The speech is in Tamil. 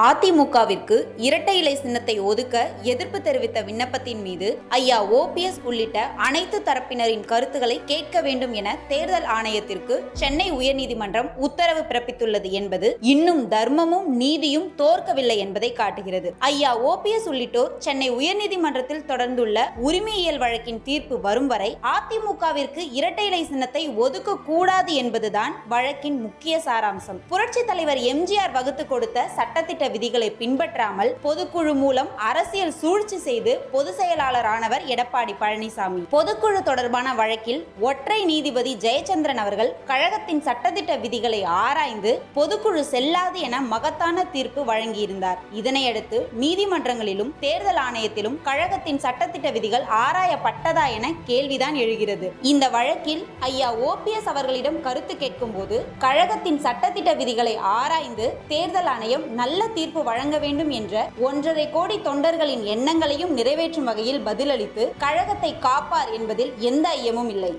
அதிமுகவிற்கு இரட்டை இலை சின்னத்தை ஒதுக்க எதிர்ப்பு தெரிவித்த விண்ணப்பத்தின் மீது ஐயா ஓபிஎஸ் உள்ளிட்ட அனைத்து தரப்பினரின் கருத்துக்களை கேட்க வேண்டும் என தேர்தல் ஆணையத்திற்கு சென்னை உயர்நீதிமன்றம் உத்தரவு பிறப்பித்துள்ளது என்பது இன்னும் தர்மமும் நீதியும் தோற்கவில்லை என்பதை காட்டுகிறது. ஐயா ஓபிஎஸ் உள்ளிட்டோர் சென்னை உயர்நீதிமன்றத்தில் தொடர்ந்துள்ள உரிமையியல் வழக்கின் தீர்ப்பு வரும் வரை அதிமுகவிற்கு இரட்டை இலை சின்னத்தை ஒதுக்க கூடாது என்பதுதான் வழக்கின் முக்கிய சாராம்சம். புரட்சி தலைவர் எம்ஜிஆர் வகுத்து கொடுத்த சட்டத்திட்ட விதிகளை பின்பற்றாமல் பொதுக்குழு மூலம் அரசியல் சூழ்ச்சி செய்து பொதுச் செயலாளரானவர் எடப்பாடி பழனிசாமி. பொதுக்குழு தொடர்பான வழக்கில் ஒற்றை நீதிபதி ஜெயச்சந்திரன் அவர்கள் கழகத்தின் சட்டத்திட்ட விதிகளை ஆராய்ந்து பொதுக்குழு செல்லாது என மகத்தான தீர்ப்பு வழங்கியிருந்தார். இதனையடுத்து நீதிமன்றங்களிலும் தேர்தல் ஆணையத்திலும் கழகத்தின் சட்டத்திட்ட விதிகள் ஆராயப்பட்டதா என கேள்விதான் எழுகிறது. இந்த வழக்கில் ஐயா ஓபிஎஸ் அவர்களிடம் கருத்து கேட்கும்போது கழகத்தின் சட்டத்திட்ட விதிகளை ஆராய்ந்து தேர்தல் ஆணையம் நல்ல தீர்ப்பு வழங்க வேண்டும் என்ற ஒன்றரை கோடி தொண்டர்களின் எண்ணங்களையும் நிறைவேற்றும் வகையில் பதிலளித்து கழகத்தை காப்பார் என்பதில் எந்த ஐயமும் இல்லை.